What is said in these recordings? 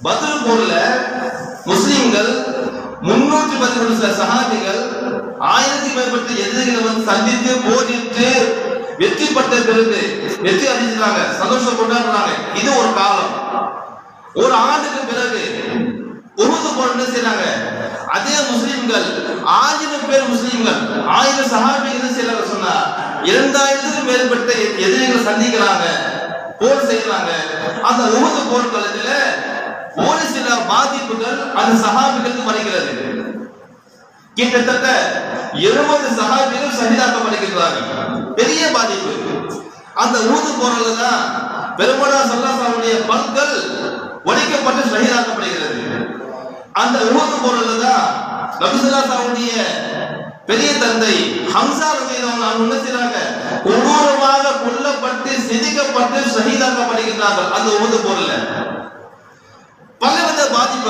பத்ரு போர்ல முஸ்லிம்கள் முன்னூற்றி பதினொன்று சகாதிகள் ஆயிரத்தி மேற்பட்ட எதிரிகளை வந்து சந்தித்து போரிட்டு வெற்றி பெற்ற பிறகு வெற்றி அடைஞ்சிட்டாங்க. சந்தோஷம் கொண்டாடுறாங்க. இது ஒரு காலம். ஒரு ஆண்டுக்கு பிறகு உருது போர் என்ன செய்யறாங்க அதே முஸ்லிம்கள் ஆயிரம் பேர் முஸ்லிம்கள் ஆயிரம் சகாபி என்ன செய்யறாங்க சொன்னா இரண்டாயிரத்துக்கும் மேற்பட்ட எதிரிகளை சந்திக்கிறாங்க போர் செய்யறாங்க. அந்த உருது போர் காலத்தில் பாதிப்புகள் அந்த சஹாபிகளுக்கு வருகிறது. கிட்டத்தட்ட எழுபது சகாபிகள் சகிதாக்கப்படுகின்றார்கள் பெரிய பாதிப்பு. அந்த ஊது போறதுல தான் பெருமனா சல்லாசாவுடைய பற்கள் ஒழிக்கப்பட்டு சகிதாக்கப்படுகிறது அந்த ஊது போறதுல தான் நபிசல்லாசாவுடைய பெரிய தந்தை ஹம்சா ரலியல்லாஹு என்ன கொடூரமாக கொல்லப்பட்டு சிதிக்கப்பட்டு சகிதாக்கப்படுகின்றார்கள் அந்த ஊது போறல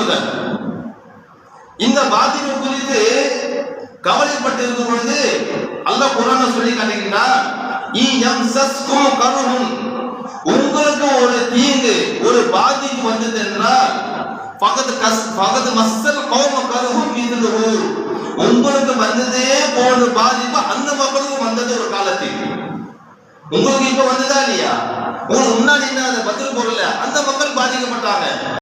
பாதிப்புகள் இந்த பாதிப்பு குறித்து கவலைப்பட்டு இருக்கும் பொழுது அல்ல குரான சொல்லி காட்டுகிறார் இயம்சஸ்கும் உங்களுக்கு ஒரு தீங்கு ஒரு பாதிப்பு வந்தது என்றால் பகது கஸ் பகது மஸ்ஸல் கௌம கருகும் மீதுலுஹு உங்களுக்கு வந்ததே போன்ற பாதிப்பு அந்த மக்களுக்கும் வந்தது ஒரு காலத்தில். உங்களுக்கு இப்ப வந்ததா இல்லையா? உங்களுக்கு முன்னாடி என்ன அந்த பதில் பொருள் அந்த மக்கள் பாதிக்கப்பட்டாங்க.